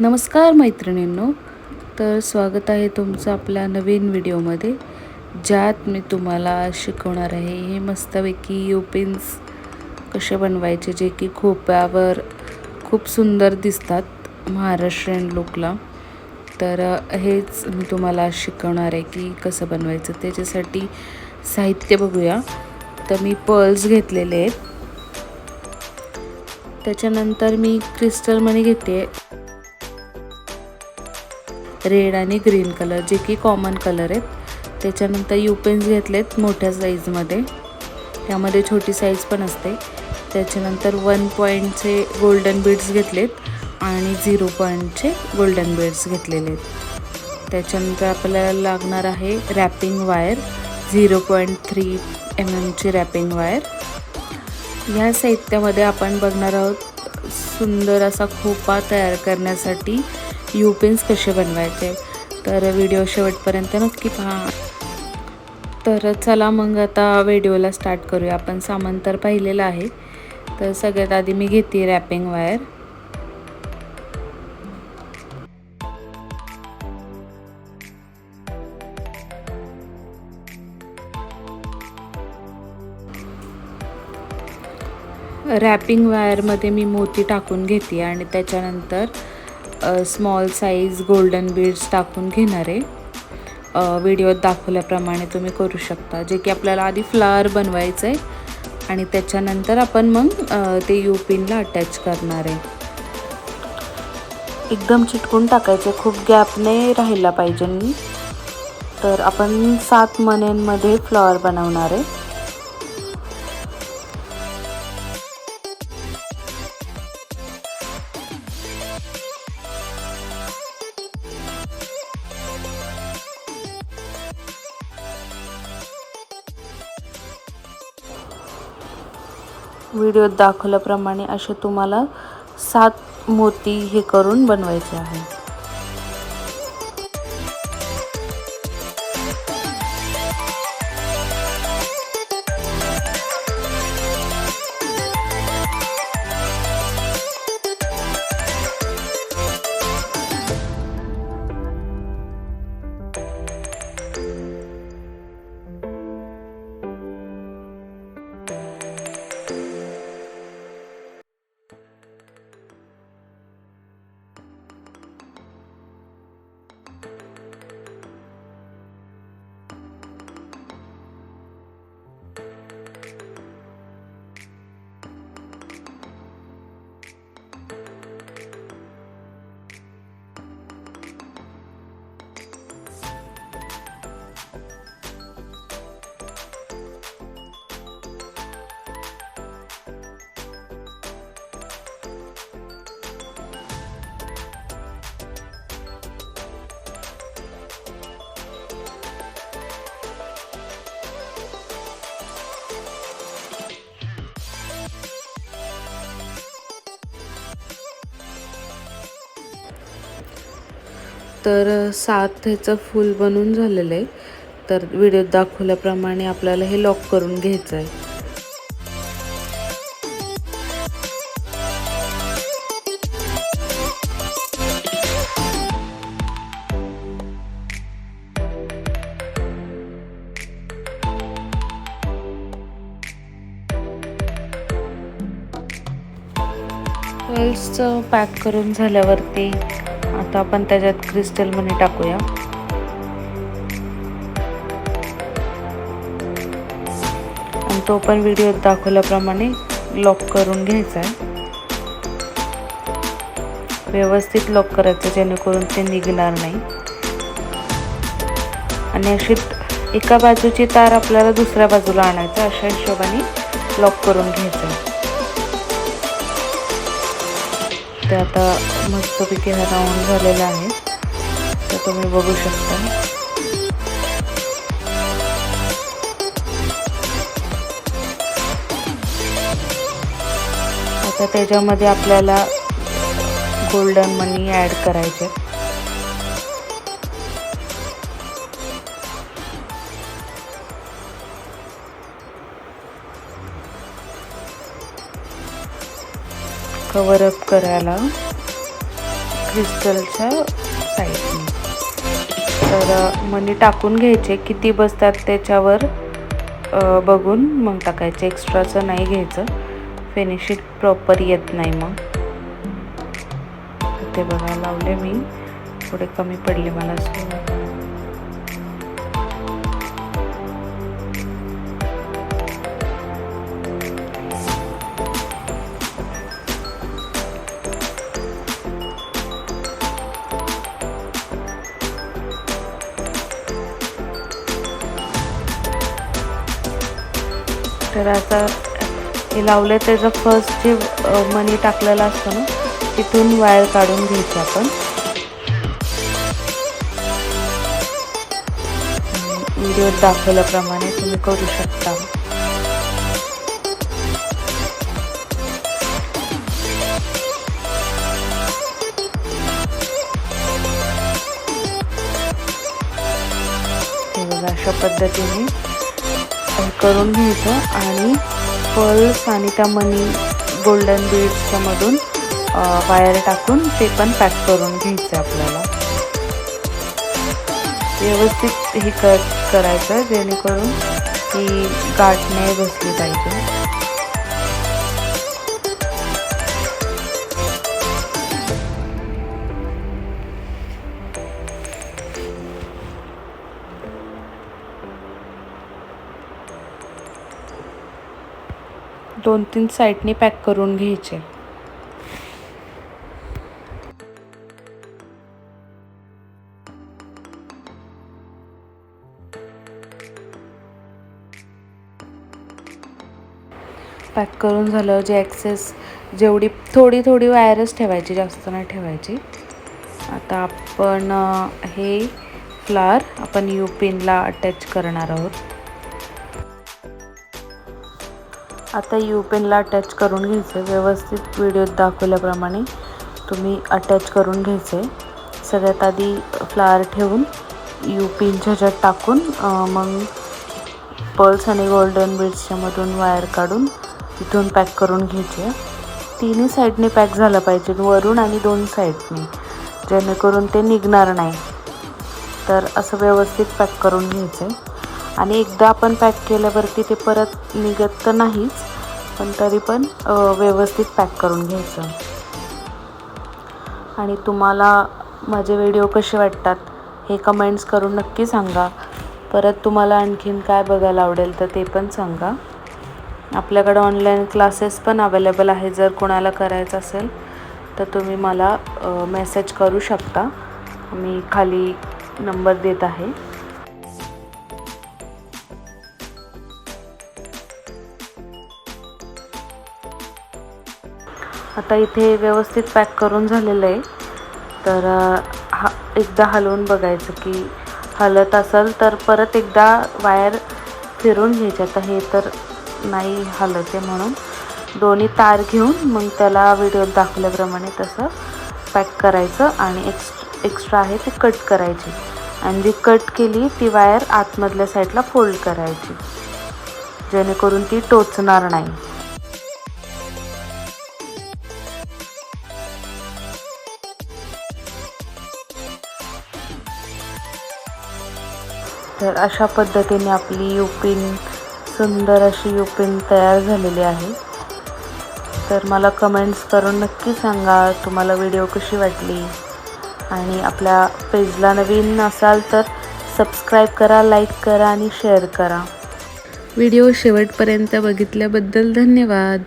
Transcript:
नमस्कार मैत्रिणींनो तर स्वागत आहे तुमचं आपल्या नवीन व्हिडिओमध्ये. ज्यात मी तुम्हाला शिकवणार आहे हे मस्तपैकी युपिन्स कसे बनवायचे जे की खोप्यावर खूप सुंदर दिसतात महाराष्ट्रीयन लुकला तर हेच मी तुम्हाला शिकवणार आहे की कसं बनवायचं त्याच्यासाठी साहित्य बघूया. तर मी पर्ल्स घेतलेले आहेत. त्याच्यानंतर मी क्रिस्टल मनी घेते. रेड आणि ग्रीन कलर जे की कॉमन कलर आहेत. त्याच्यानंतर युपेन्स घेतलेत मोठ्या साईजमध्ये. त्यामध्ये छोटी साईज पण असते. त्याच्यानंतर वन पॉईंटचे गोल्डन बीड्स घेतलेत आणि झिरो पॉईंटचे गोल्डन बीड्स घेतलेले आहेत. त्याच्यानंतर आपल्याला लागणार आहे wrapping wire zero point three M एमची wrapping wire. ह्या साहित्यामध्ये आपण बघणार आहोत सुंदर असा खोपा तयार करण्यासाठी यू कसे बनवायचे? तर व्हिडिओ शेवटपर्यंत नक्की पहा. तर चला मग आता व्हिडिओला स्टार्ट करूया. आपण सामान तर पाहिलेलं आहे. तर सगळ्यात आधी मी घेते रॅपिंग वायर रॅपिंग वायरमध्ये मी मोती टाकून घेते आणि त्याच्यानंतर स्मॉल साईज गोल्डन बीड्स टाकून घेणार आहे. व्हिडिओत दाखवल्याप्रमाणे तुम्ही करू शकता. जे की आपल्याला आधी फ्लावर बनवायचं आहे आणि त्याच्यानंतर आपण मग ते यू पिनला अटॅच करणार आहे. एकदम चिटकून टाकायचं. खूप गॅपने राहिला पाहिजे. तर आपण सात मण्यांमध्ये फ्लॉवर बनवणार आहे. व्हिडिओत दाखवल्याप्रमाणे असे तुम्हाला सात मोती हे करून बनवायचे आहे. तर सात ह्याचं फूल बनून झालेलं आहे. तर व्हिडिओत दाखवल्याप्रमाणे आपल्याला हे लॉक करून घ्यायचं आहे. पॅक करून झाल्यावरती आता आपण त्याच्यात क्रिस्टल मनी टाकूया. आणि तो पण व्हिडिओ दाखवल्याप्रमाणे लॉक करून घ्यायचा आहे. व्यवस्थित लॉक करायचं जेणेकरून ते निघणार नाही. आणि अशी एका बाजूची तार आपल्याला दुसऱ्या बाजूला आणायचं अशा हिशोबाने लॉक करून घ्यायचं ते आता मस्तपैकी हा राऊंड झालेला आहे तर तुम्ही बघू शकता. आता त्याच्यामध्ये आपल्याला गोल्डन मनी ॲड करायचे कवर अप करायला क्रिस्टलच्या साईडने तर मणी मनी टाकून घ्यायचे किती बसतात त्याच्यावर बघून मग टाकायचे. एक्स्ट्राचं नाही घ्यायचं. फिनिशिंग प्रॉपर येत नाही मग. ते बघा लावले मी. थोडे कमी पडले मला. सोनं. तर आता हे लावलं त्याचं फर्स्ट जे मनी टाकलेलं असतं ना तिथून वायर काढून घ्यायची आपण. व्हिडिओत दाखवल्याप्रमाणे तुम्ही करू शकता. अशा पद्धतीने करून घ्यायचं आणि पल्स आणि त्या मनी गोल्डन बीड्सच्या मधून वायर टाकून ते पण पॅक करून घ्यायचं आपल्याला. व्यवस्थित हे कट करायचं जेणेकरून ती गाठ नाही बसली पाहिजे. दोन तीन साईडनी पॅक करून घ्यायचे. पॅक करून झालं जे ॲक्सेस जेवढी थोडी थोडी वायरच ठेवायची जास्त नाही ठेवायची. आता आपण हे फ्लावर आपण यू पिनला अटॅच करणार आहोत. आता यू पेनला अटॅच करून घ्यायचं व्यवस्थित व्हिडिओत दाखवल्याप्रमाणे तुम्ही अटॅच करून घ्यायचे सगळ्यात आधी फ्लावर ठेवून यू पिनच्या ह्याच्यात टाकून मग पर्ल्स आणि गोल्डन बीड्सच्यामधून वायर काढून तिथून पॅक करून घ्यायचे. तिन्ही साईडने पॅक झालं पाहिजे. वरून आणि दोन साईडने जेणेकरून ते निघणार नाही. तर असं व्यवस्थित पॅक करून घ्यायचं आहे आणि एकदा आपण पॅक केल्यावरती ते परत निघत तर नाहीच पण तरी पण व्यवस्थित पॅक करून घ्यायचं. आणि तुम्हाला माझे व्हिडिओ कसे वाटतात हे कमेंट्स करून नक्की सांगा. परत तुम्हाला आणखीन काय बघायला आवडेल तर ते पण सांगा. आपल्याकडं ऑनलाईन क्लासेस पण अवेलेबल आहे जर कोणाला करायचं असेल तर तुम्ही मला मेसेज करू शकता. मी खाली नंबर देत आहे. आता इथे व्यवस्थित पॅक करून झालेलं आहे. तर हा एकदा हलवून बघायचं की हलत असेल तर परत एकदा वायर फिरून घ्यायची. आता हे तर नाही हलत आहे म्हणून. दोन्ही तार घेऊन मग त्याला व्हिडिओत दाखवल्याप्रमाणे तसं पॅक करायचं आणि एक्स एक्स्ट्रा आहे ती कट करायची. आणि जी कट केली ती वायर आतमधल्या साईडला फोल्ड करायची. जेणेकरून ती टोचणार नाही. तर अशा पद्धतीने आपली युपिन सुंदर अशी युपिन तयार झालेली आहे. तर मला कमेंट्स करून नक्की सांगा तुम्हाला व्हिडिओ कशी वाटली? आणि आपल्या पेजला नवीन असाल तर सबस्क्राईब करा लाईक करा आणि शेअर करा. व्हिडिओ शेवटपर्यंत बघितल्याबद्दल धन्यवाद.